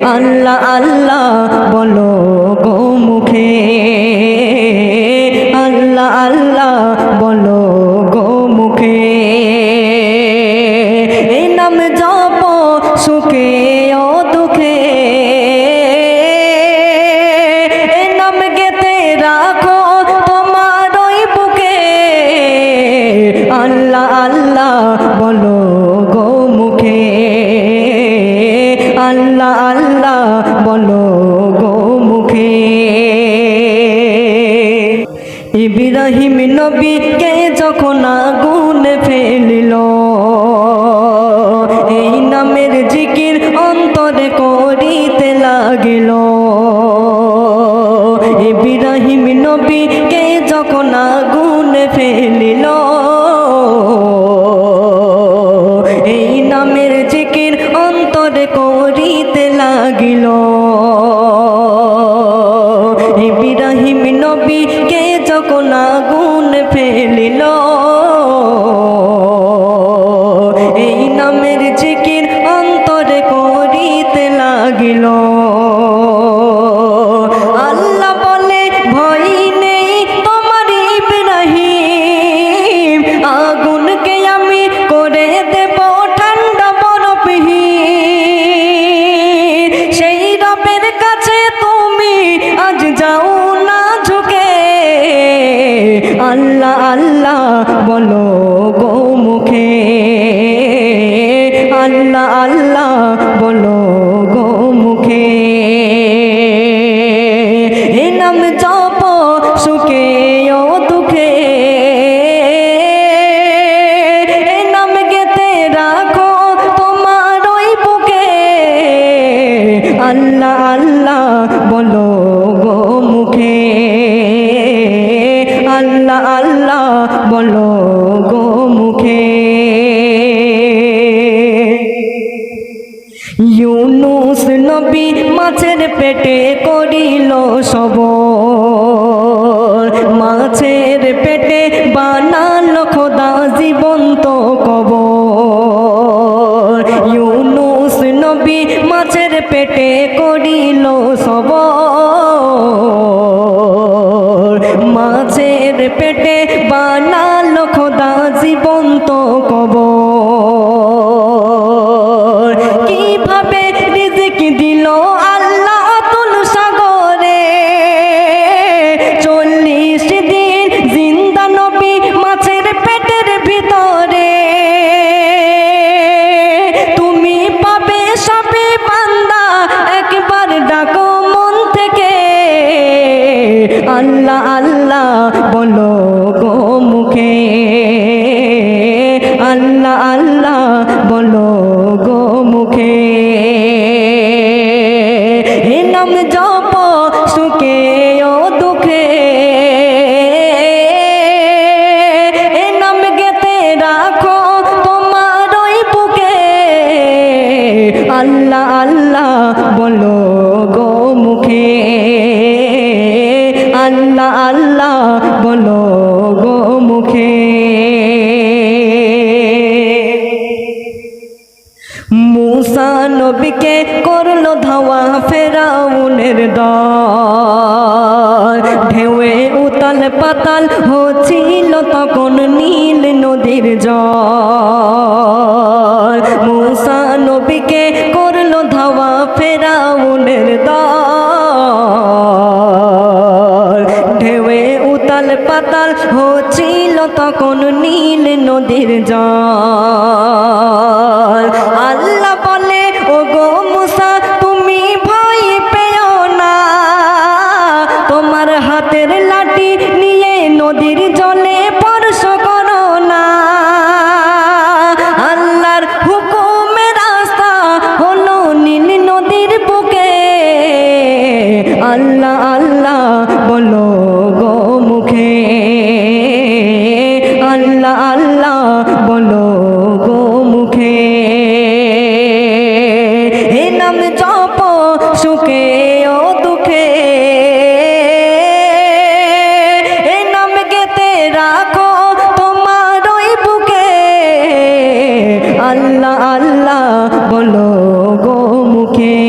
আল্লাহ আল্লাহ বলো গো মুখে। আল্লাহ আল্লাহ, বলো গো মুখে। ইব্রাহিম নবীকে যখন আগুন ফেলিল, এই নামের জিকির অন্তরে করিতে লাগিল। ইব্রাহিম নবীকে যখন আগুন ফেলিল অন্তরে করিতে লাগিল। ইব্রাহিম নবীকে যখন আগুন ফেলিল বলো গো মুখে। ইউনুস নবী মাছের পেটে করিল সব মাছের পেটে বানালো খোদা জীবন্ত কব ইউনুস নবী মাছের পেটে করিল সব পেটে বানালো খোদা জীবন্ত কবর। আল্লাহ বলো গো মুখে। মুসা নবীকে করল ধাওয়া ফেরাউনের দল। ঢেউয়ে উতাল পাতাল হচ্ছিল তখন নীল নদীর জল। ঢেউয়ে উতাল পাতাল হচ্ছিল তখন নীল নদীর জল। নাম জপ সুখে ও দুঃখে। এ নাম গেতে রাখো তোমার বুকে। আল্লাহ আল্লাহ বলো গো মুখে।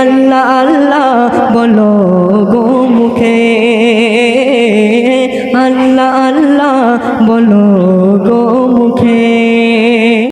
আল্লাহ আল্লাহ বলো